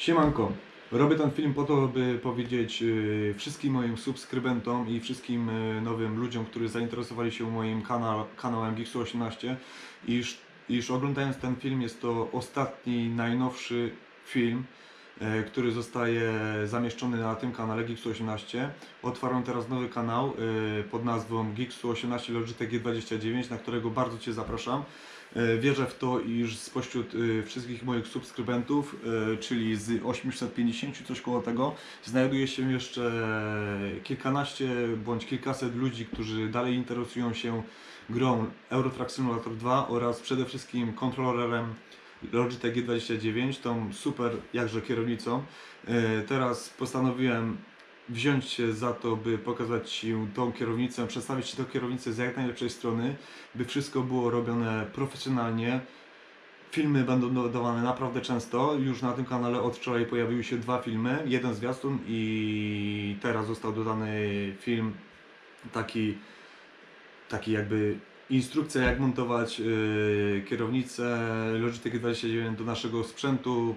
Siemanko, robię ten film po to, by powiedzieć y, wszystkim moim subskrybentom i wszystkim y, nowym ludziom, którzy zainteresowali się moim kanał, kanałem Geeksu18, iż, iż oglądając ten film jest to ostatni, najnowszy film, który zostaje zamieszczony na tym kanale Geeksu18. Otwarłem teraz nowy kanał y, pod nazwą Geeksu18 Logitech G29, na którego bardzo Cię zapraszam. E, Wierzę w to, iż spośród e, wszystkich moich subskrybentów, e, czyli z 850 coś koło tego, znajduje się jeszcze kilkanaście bądź kilkaset ludzi, którzy dalej interesują się grą Euro Truck Simulator 2 oraz przede wszystkim kontrolerem Logitech G29, tą super jakże kierownicą. E, Teraz postanowiłem wziąć się za to, by pokazać Ci tą kierownicę, przedstawić Ci tę kierownicę z jak najlepszej strony, by wszystko było robione profesjonalnie. Filmy będą dodawane naprawdę często. Już na tym kanale od wczoraj pojawiły się dwa filmy, jeden zwiastun i teraz został dodany film taki, taki jakby instrukcja jak montować yy, kierownicę Logitech G29 do naszego sprzętu,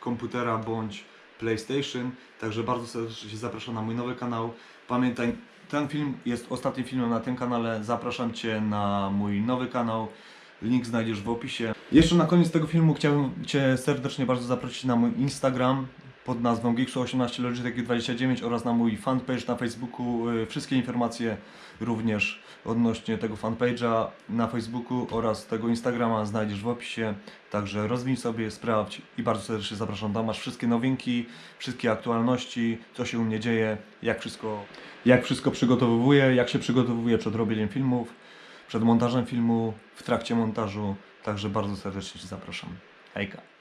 komputera bądź PlayStation. Także bardzo serdecznie zapraszam na mój nowy kanał. Pamiętaj, ten film jest ostatnim filmem na tym kanale. Zapraszam Cię na mój nowy kanał. Link znajdziesz w opisie. Jeszcze na koniec tego filmu chciałbym Cię serdecznie bardzo zaprosić na mój Instagram pod nazwą Geeksu18 Logitech G29 oraz na mój fanpage na Facebooku. Y, Wszystkie informacje również odnośnie tego fanpage'a na Facebooku oraz tego Instagrama znajdziesz w opisie. Także rozwij sobie, sprawdź i bardzo serdecznie zapraszam. Tam masz wszystkie nowinki, wszystkie aktualności, co się u mnie dzieje, jak wszystko, jak wszystko przygotowuję, jak się przygotowuję przed robieniem filmów, przed montażem filmu, w trakcie montażu. Także bardzo serdecznie Cię zapraszam. Hejka.